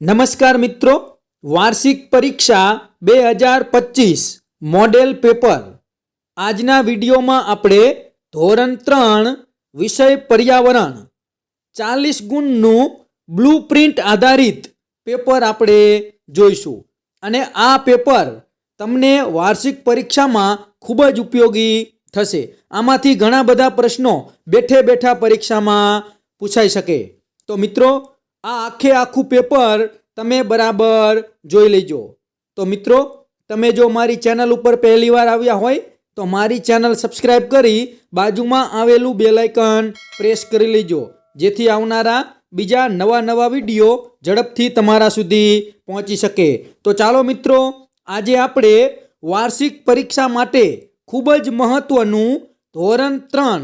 નમસ્કાર મિત્રો. વાર્ષિક પરીક્ષા બે હજાર પચીસ મોડેલ પેપર. આજના વિડીયોમાં આપણે ધોરણ ત્રણ વિષય પર્યાવરણ. ચાલીસ ગુણનું બ્લુ પ્રિન્ટ આધારિત પેપર આપણે જોઈશું. અને આ પેપર તમને વાર્ષિક પરીક્ષામાં ખૂબ જ ઉપયોગી થશે. આમાંથી ઘણા બધા પ્રશ્નો બેઠે બેઠા પરીક્ષામાં પૂછાઈ શકે. તો મિત્રો આ આખે આખું પેપર તમે બરાબર જોઈ લેજો. તો મિત્રો, તમે જો મારી ચેનલ ઉપર પહેલી વાર આવ્યા હોય, તો મારી ચેનલ સબસ્ક્રાઈબ કરી બાજુમાં આવેલું બેલાઇકન પ્રેસ કરી લેજો. જેથી આવનારા બીજા નવા નવા વીડિયો ઝડપથી તમારા સુધી પહોંચી શકે. તો ચાલો મિત્રો, આજે આપણે વાર્ષિક પરીક્ષા માટે ખૂબ જ મહત્વનું ધોરણ ત્રણ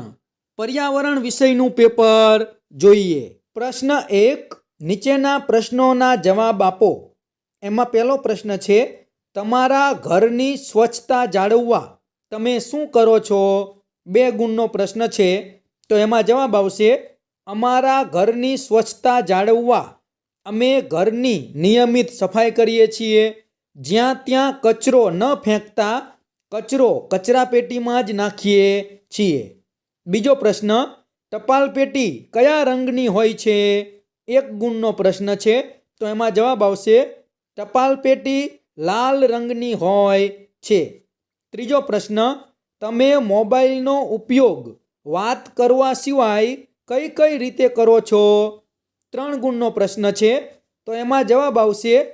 પર્યાવરણ વિષયનું પેપર જોઈએ. પ્રશ્ન એક નીચેના પ્રશ્નોના જવાબ આપો. એમાં પહેલો પ્રશ્ન છે, તમારા ઘરની સ્વચ્છતા જાળવવા તમે શું કરો છો? બે ગુણનો પ્રશ્ન છે, તો એમાં જવાબ આવશે, અમારા ઘરની સ્વચ્છતા જાળવવા અમે ઘરની નિયમિત સફાઈ કરીએ છીએ. જ્યાં ત્યાં કચરો ન ફેંકતા કચરો કચરાપેટીમાં જ નાખીએ છીએ. બીજો પ્રશ્ન, ટપાલ પેટી કયા રંગની હોય છે? એક ગુણનો પ્રશ્ન છે, તો એમાં જવાબ આવશે, ટપાલ પેટી લાલ રંગની હોય છે. ત્રીજો પ્રશ્ન, તમે મોબાઈલનો ઉપયોગ વાત કરવા સિવાય કઈ કઈ રીતે કરો છો? ત્રણ ગુણનો પ્રશ્ન છે, તો એમાં જવાબ આવશે,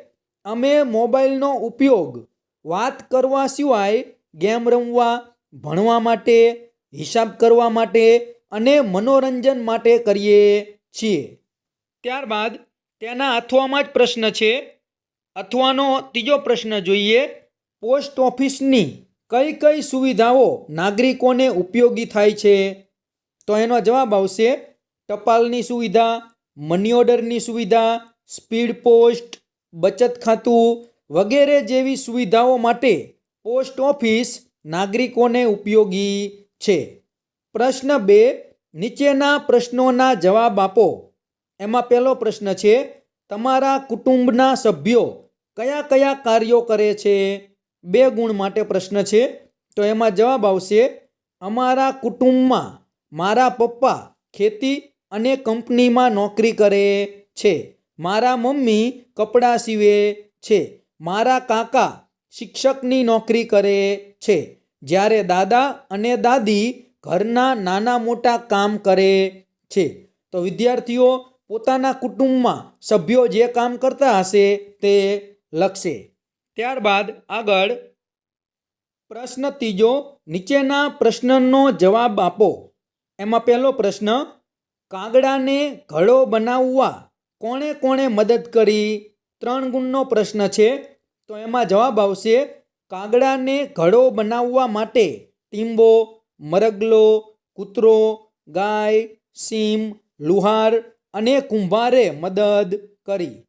અમે મોબાઈલનો ઉપયોગ વાત કરવા સિવાય ગેમ રમવા, ભણવા માટે, હિસાબ કરવા માટે અને મનોરંજન માટે કરીએ છીએ. ત્યારબાદ તેના અથવામાં જ પ્રશ્ન છે. અથવાનો ત્રીજો પ્રશ્ન જોઈએ. પોસ્ટ ઓફિસની કઈ કઈ સુવિધાઓ નાગરિકોને ઉપયોગી થાય છે? તો એનો જવાબ આવશે. ટપાલની સુવિધા, મની ઓર્ડરની સુવિધા, સ્પીડ પોસ્ટ, બચત ખાતું વગેરે જેવી સુવિધાઓ માટે પોસ્ટ ઓફિસ નાગરિકોને ઉપયોગી છે. પ્રશ્ન બે, નીચેના પ્રશ્નોના જવાબ આપો. એમાં પહેલો પ્રશ્ન છે, તમારા કુટુંબના સભ્યો કયા કયા કાર્યો કરે છે? બે ગુણ માટે પ્રશ્ન છે. તો એમાં જવાબ આવશે, અમારા કુટુંબમાં મારા પપ્પા ખેતી અને કંપનીમાં નોકરી કરે છે. મારા મમ્મી કપડાં સીવે છે. મારા કાકા શિક્ષકની નોકરી કરે છે. જ્યારે દાદા અને દાદી ઘરના નાના મોટા કામ કરે છે. તો વિદ્યાર્થીઓ પોતાના કુટુંબમાં સભ્યો જે કામ કરતા હશે તે લખશે. ત્યારબાદ આગળ પ્રશ્ન ત્રીજો, નીચેના પ્રશ્નનો જવાબ આપો. એમાં પહેલો પ્રશ્ન, કાગડાને ઘડો બનાવવા કોણે કોણે મદદ કરી? ત્રણ ગુણનો પ્રશ્ન છે. તો એમાં જવાબ આવશે, કાગડાને ઘડો બનાવવા માટે ટીંબો, મરગલો, કૂતરો, ગાય, સીમ, લુહાર અને કુંભારે મદદ કરી.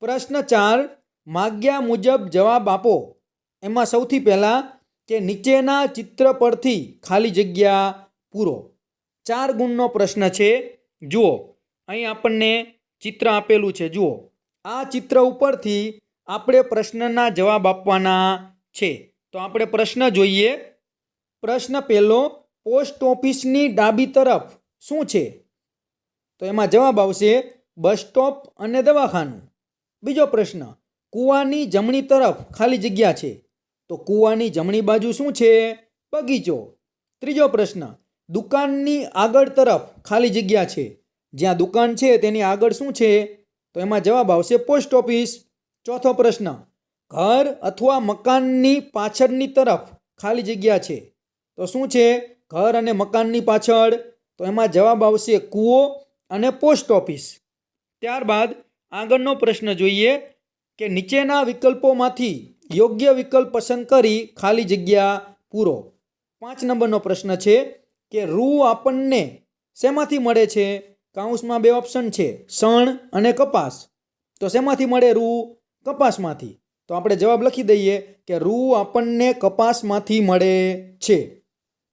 પ્રશ્ન ચાર, માગ્યા મુજબ જવાબ આપો. એમાં સૌથી પહેલાં કે નીચેના ચિત્ર પરથી ખાલી જગ્યા પૂરો. ચાર ગુણનો પ્રશ્ન છે. જુઓ, અહીં આપણને ચિત્ર આપેલું છે. જુઓ, આ ચિત્ર ઉપરથી આપણે પ્રશ્નના જવાબ આપવાના છે. તો આપણે પ્રશ્ન જોઈએ. પ્રશ્ન પહેલો, પોસ્ટ ઓફિસની ડાબી તરફ શું છે? તો એમાં જવાબ આવશે બસ સ્ટોપ અને દવાખાનું. બીજો પ્રશ્ન, કૂવાની જમણી તરફ ખાલી જગ્યા છે. તો કૂવાની જમણી બાજુ શું છે? બગીચો. ત્રીજો પ્રશ્ન, દુકાનની આગળ તરફ ખાલી જગ્યા છે. જ્યાં દુકાન છે તેની આગળ શું છે? તો એમાં જવાબ આવશે પોસ્ટ ઓફિસ. ચોથો પ્રશ્ન, ઘર અથવા મકાનની પાછળની તરફ ખાલી જગ્યા છે. તો શું છે? ઘર અને મકાનની પાછળ. તો એમાં જવાબ આવશે કૂવો અને પોસ્ટ ઓફિસ. ત્યારબાદ આગળનો પ્રશ્ન જોઈએ કે નીચેના વિકલ્પોમાંથી યોગ્ય વિકલ્પ પસંદ કરી ખાલી જગ્યા પૂરો. પાંચ નંબરનો પ્રશ્ન છે કે રૂ આપણને શેમાંથી મળે છે? કાઉન્સમાં બે ઓપ્શન છે, સણ અને કપાસ. તો શેમાંથી મળે રૂ? કપાસમાંથી. તો આપણે જવાબ લખી દઈએ કે રૂ આપણને કપાસમાંથી મળે છે.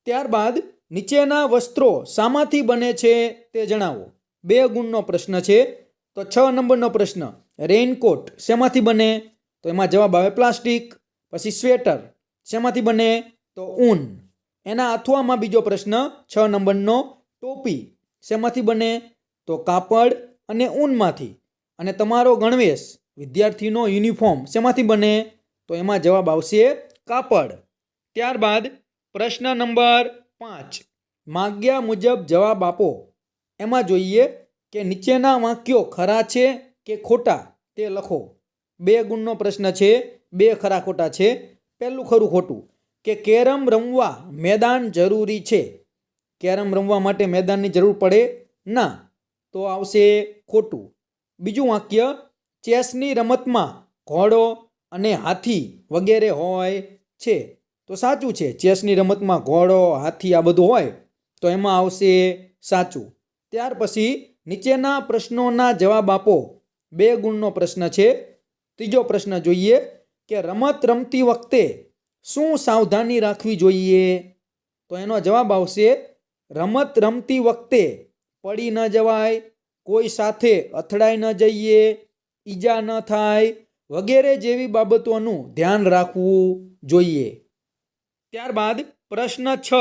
ત્યારબાદ નીચેના વસ્ત્રો શામાંથી બને છે તે જણાવો. બે ગુણનો પ્રશ્ન છે. તો છ નંબરનો પ્રશ્ન, રેઇનકોટ શેમાંથી બને? તો એમાં જવાબ આવે પ્લાસ્ટિક, પછી સ્વેટર શેમાંથી બને? તો ઊન. એના અથવામાં બીજો પ્રશ્ન, છ નંબરનો ટોપી શેમાંથી બને? તો કાપડ અને ઊનમાંથી. અને તમારો ગણવેશ, વિદ્યાર્થીનો યુનિફોર્મ શેમાંથી બને? તો એમાં જવાબ આવશે કાપડ. ત્યારબાદ પ્રશ્ન નંબર પાંચ, માગ્યા મુજબ જવાબ આપો. એમાં જોઈએ કે નીચેના વાક્યો ખરા છે કે ખોટા તે લખો. બે ગુણનો પ્રશ્ન છે, બે ખરા ખોટા છે. પહેલું ખરું ખોટું કે કેરમ રમવા મેદાન જરૂરી છે. કેરમ રમવા માટે મેદાનની જરૂર પડે? ના, તો આવશે ખોટું. બીજું વાક્ય, ચેસની રમતમાં ઘોડો અને હાથી વગેરે હોય છે. તો સાચું છે, ચેસની રમતમાં ઘોડો, હાથી આ બધું હોય, તો એમાં આવશે સાચું. ત્યાર પછી નીચેના પ્રશ્નોના જવાબ આપો. બે ગુણનો પ્રશ્ન છે. ત્રીજો પ્રશ્ન જોઈએ કે રમત રમતી વખતે શું સાવધાની રાખવી જોઈએ? તો એનો જવાબ આવશે, રમત રમતી વખતે પડી ન જવાય, કોઈ સાથે અથડાઈ ન જઈએ, ઈજા ન થાય, વગેરે જેવી બાબતોનું ધ્યાન રાખવું જોઈએ. ત્યારબાદ પ્રશ્ન છ,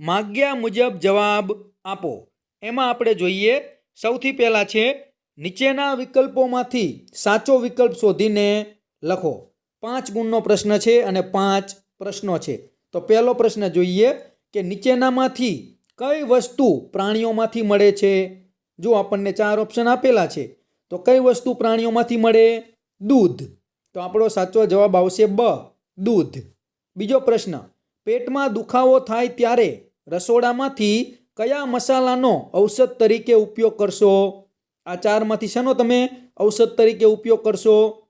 માગ્યા મુજબ જવાબ આપો. એમાં આપણે જોઈએ, સૌથી પહેલાં છે, નીચેના વિકલ્પોમાંથી સાચો વિકલ્પ શોધીને લખો. પાંચ ગુણનો પ્રશ્ન છે અને પાંચ પ્રશ્નો છે. તો પહેલો પ્રશ્ન જોઈએ કે નીચેનામાંથી કઈ વસ્તુ પ્રાણીઓમાંથી મળે છે? જો આપણને ચાર ઓપ્શન આપેલા છે, તો કઈ વસ્તુ પ્રાણીઓમાંથી મળે? દૂધ. તો આપણો સાચો જવાબ આવશે બ, દૂધ. બીજો પ્રશ્ન, પેટમાં દુખાવો થાય ત્યારે રસોડામાંથી કયા મસાલાનો ઔષધ તરીકે ઉપયોગ કરશો? આ ચારમાંથી શેનો તમે ઔષધ તરીકે ઉપયોગ કરશો?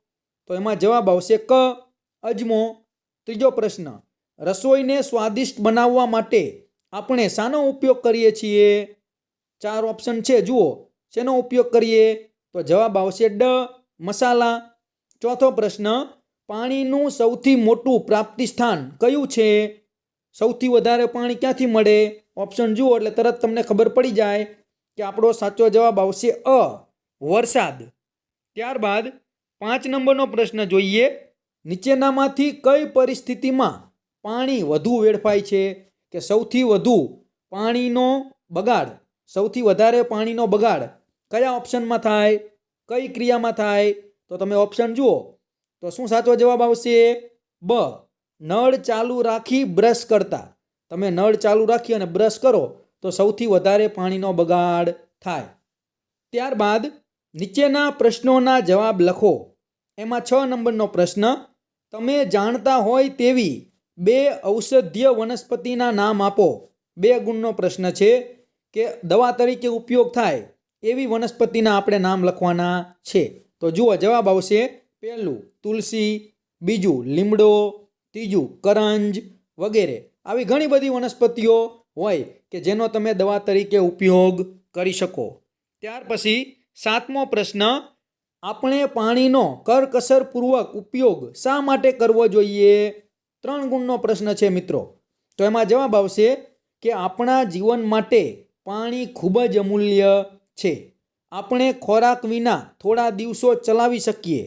તો એમાં જવાબ આવશે ક, અજમો. ત્રીજો પ્રશ્ન, રસોઈને સ્વાદિષ્ટ બનાવવા માટે આપણે શાનો ઉપયોગ કરીએ છીએ? ચાર ઓપ્શન છે, જુઓ. શેનો ઉપયોગ કરીએ? તો જવાબ આવશે ડ, મસાલા. ચોથો પ્રશ્ન, પાણીનું સૌથી મોટું પ્રાપ્તિ સ્થાન કયું છે? સૌથી વધારે પાણી ક્યાંથી મળે? ઓપ્શન જુઓ એટલે તરત તમને ખબર પડી જાય કે આપણો સાચો જવાબ આવશે અ, વરસાદ. ત્યારબાદ પાંચ નંબરનો પ્રશ્ન જોઈએ. નીચેનામાંથી કઈ પરિસ્થિતિમાં પાણી વધુ વેડફાય છે? કે સૌથી વધુ પાણીનો બગાડ, સૌથી વધારે પાણીનો બગાડ કયા ઓપ્શનમાં થાય? કઈ ક્રિયામાં થાય? તો તમે ઓપ્શન જુઓ. તો શું સાચો જવાબ આવશે? બ, નળ ચાલુ રાખી બ્રશ કરતા. તમે નળ ચાલુ રાખી અને બ્રશ કરો, તો સૌથી વધારે પાણીનો બગાડ થાય. ત્યારબાદ નીચેના પ્રશ્નોના જવાબ લખો. એમાં છ નંબરનો પ્રશ્ન, તમે જાણતા હોય તેવી બે ઔષધીય વનસ્પતિના નામ આપો. બે ગુણનો પ્રશ્ન છે કે દવા તરીકે ઉપયોગ થાય, એવી વનસ્પતિના આપણે નામ લખવાના છે. તો જુઓ, જવાબ આવશે પહેલું તુલસી, બીજું લીમડો, ત્રીજું કરંજ વગેરે. આવી ઘણી બધી વનસ્પતિઓ હોય કે જેનો તમે દવા તરીકે ઉપયોગ કરી શકો. ત્યાર પછી સાતમો પ્રશ્ન, આપણે પાણીનો કરકસરપૂર્વક ઉપયોગ શા માટે કરવો જોઈએ? ત્રણ ગુણનો પ્રશ્ન છે મિત્રો. તો એમાં જવાબ આવશે કે આપણા જીવન માટે પાણી ખૂબ જ અમૂલ્ય છે. આપણે ખોરાક વિના થોડા દિવસો ચલાવી શકીએ,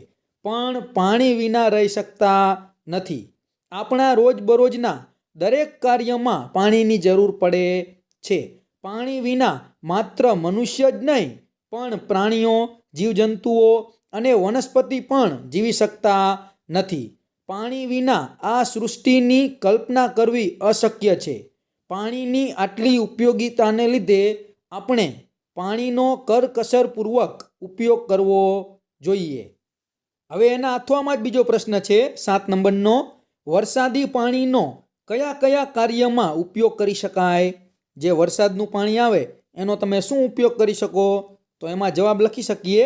પણ પાણી વિના રહી શકતા નથી. આપણા રોજબરોજના દરેક કાર્યમાં પાણીની જરૂર પડે છે. પાણી વિના માત્ર મનુષ્ય જ નહીં, પણ પ્રાણીઓ, જીવજંતુઓ અને વનસ્પતિ પણ જીવી શકતા નથી. પાણી વિના આ સૃષ્ટિની કલ્પના કરવી અશક્ય છે. પાણીની આટલી ઉપયોગિતાને લીધે આપણે પાણીનો કરકસરપૂર્વક ઉપયોગ કરવો જોઈએ. હવે એના અથવામાં જ બીજો પ્રશ્ન છે. સાત નંબરનો, વરસાદી પાણીનો કયા કયા કાર્યમાં ઉપયોગ કરી શકાય? જે વરસાદનું પાણી આવે, એનો તમે શું ઉપયોગ કરી શકો? તો એમાં જવાબ લખી શકીએ.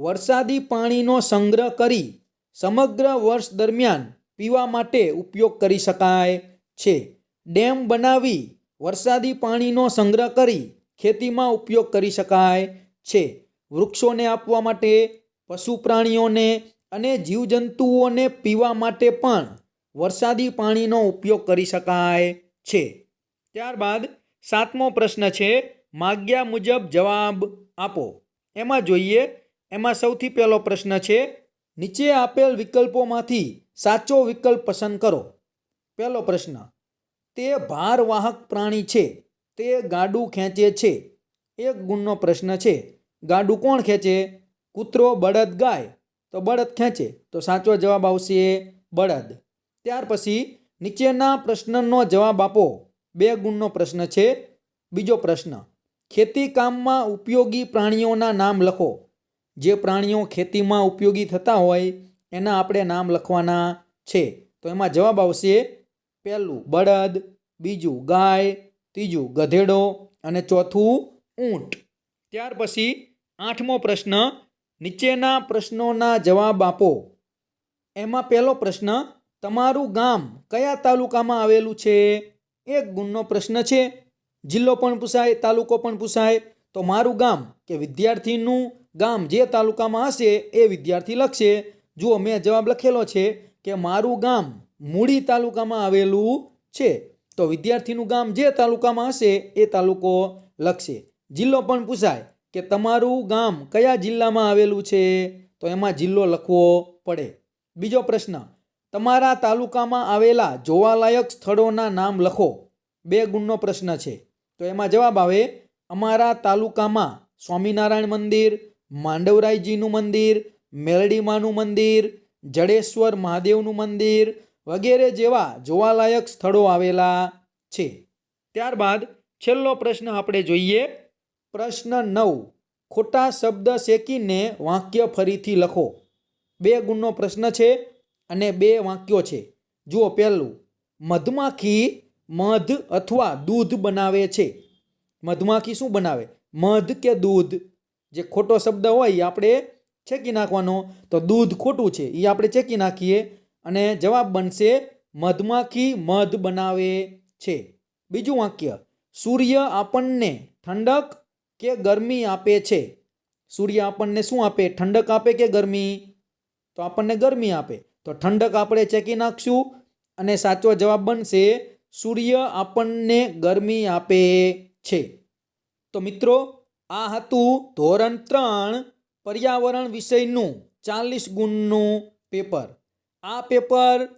વરસાદી પાણીનો સંગ્રહ કરી સમગ્ર વર્ષ દરમિયાન પીવા માટે ઉપયોગ કરી શકાય છે. ડેમ બનાવી વરસાદી પાણીનો સંગ્રહ કરી ખેતીમાં ઉપયોગ કરી શકાય છે. વૃક્ષોને આપવા માટે, પશુ પ્રાણીઓને અને જીવજંતુઓને પીવા માટે પણ વરસાદી પાણીનો ઉપયોગ કરી શકાય છે. ત્યારબાદ સાતમો પ્રશ્ન છે, માગ્યા મુજબ જવાબ આપો. એમાં જોઈએ, એમાં સૌથી પહેલો પ્રશ્ન છે, નીચે આપેલ વિકલ્પોમાંથી સાચો વિકલ્પ પસંદ કરો. પહેલો પ્રશ્ન, તે ભારવાહક પ્રાણી છે, તે ગાડું ખેંચે છે. એક ગુણનો પ્રશ્ન છે, ગાડું કોણ ખેંચે? કૂતરો, બળદ, ગાય. તો બળદ ખેંચે, તો સાચો જવાબ આવશે બળદ. ત્યાર પછી નીચેના પ્રશ્નનો જવાબ આપો. બે ગુણનો પ્રશ્ન છે. બીજો પ્રશ્ન, ખેતી કામમાં ઉપયોગી પ્રાણીઓના નામ લખો. જે પ્રાણીઓ ખેતીમાં ઉપયોગી થતા હોય, એના આપણે નામ લખવાના છે. તો એમાં જવાબ આવશે પહેલું બળદ, બીજું ગાય, ત્રીજું ગધેડો અને ચોથું ઊંટ. ત્યાર પછી આઠમો પ્રશ્ન, નીચેના પ્રશ્નોના જવાબ આપો. એમાં પહેલો પ્રશ્ન તમારું ગામ કયા તાલુકામાં આવેલું છે? એક ગુણનો પ્રશ્ન છે. જિલ્લો પણ પૂછાય, તાલુકો પણ પૂછાય. તો મારું ગામ કે વિદ્યાર્થીનું ગામ જે તાલુકામાં હશે એ વિદ્યાર્થી લખશે. જુઓ, મેં જવાબ લખેલો છે કે મારું ગામ મૂડી તાલુકામાં આવેલું છે. તો વિદ્યાર્થીનું ગામ જે તાલુકામાં હશે એ તાલુકો લખશે. જિલ્લો પણ પૂછાય કે તમારું ગામ કયા જિલ્લામાં આવેલું છે? તો એમાં જિલ્લો લખવો પડે. બીજો પ્રશ્ન તમારા તાલુકામાં આવેલા જોવાલાયક સ્થળોના નામ લખો. બે ગુણનો પ્રશ્ન છે. તો એમાં જવાબ આવે, અમારા તાલુકામાં સ્વામિનારાયણ મંદિર, માંડવરાયજીનું મંદિર, મેલડીમાનું મંદિર, જડેશ્વર મહાદેવનું મંદિર વગેરે જેવા જોવાલાયક સ્થળો આવેલા છે. ત્યારબાદ છેલ્લો પ્રશ્ન આપણે જોઈએ. પ્રશ્ન નવ, ખોટા શબ્દ શેકીને વાક્ય ફરીથી લખો. બે ગુણનો પ્રશ્ન છે. અને બે વાક્યો છે. જુઓ પહેલું, મધમાખી મધ અથવા દૂધ બનાવે છે. મધમાખી શું બનાવે? મધ કે દૂધ? જે ખોટો શબ્દ હોય એ આપણે ચેકી નાખવાનો. તો દૂધ ખોટું છે એ આપણે ચેકી નાખીએ અને જવાબ બનશે, મધમાખી મધ બનાવે છે. બીજું વાક્ય, સૂર્ય આપણને ઠંડક કે ગરમી આપે છે? સૂર્ય આપણને શું આપે? ઠંડક આપે કે ગરમી? તો આપણને ગરમી આપે. તો ઠંડક આપણે ચેકી નાખશું અને સાચો જવાબ બનશે, સૂર્ય આપણને ગરમી આપે છે. તો મિત્રો, આ હતું ધોરણ ત્રણ પર્યાવરણ વિષયનું ચાલીસ ગુણનું પેપર. આ પેપર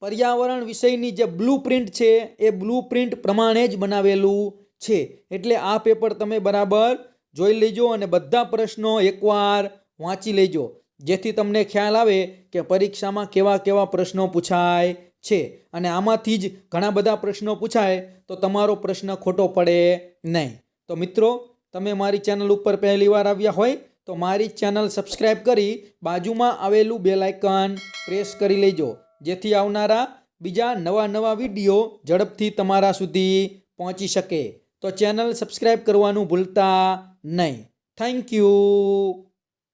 પર્યાવરણ વિષયની જે બ્લુ પ્રિન્ટ છે, એ બ્લુ પ્રિન્ટ પ્રમાણે જ બનાવેલું છે. એટલે આ પેપર તમે બરાબર જોઈ લેજો અને બધા પ્રશ્નો એકવાર વાંચી લેજો. જેથી તમને ખ્યાલ આવે કે પરીક્ષામાં કેવા કેવા પ્રશ્નો પૂછાય છે. અને આમાંથી જ ઘણા બધા પ્રશ્નો પૂછાય તો તમારો પ્રશ્ન ખોટો પડે નહીં. તો મિત્રો, તમે મારી ચેનલ ઉપર પહેલી વાર આવ્યા હોય તો મારી ચેનલ સબસ્ક્રાઈબ કરી બાજુમાં આવેલું બેલ આઇકન પ્રેસ કરી લેજો. જેથી આવનારા બીજા નવા નવા વીડિયો ઝડપથી તમારા સુધી પહોંચી શકે. તો ચેનલ સબસ્ક્રાઈબ કરવાનું ભૂલતા નહીં. Thank you.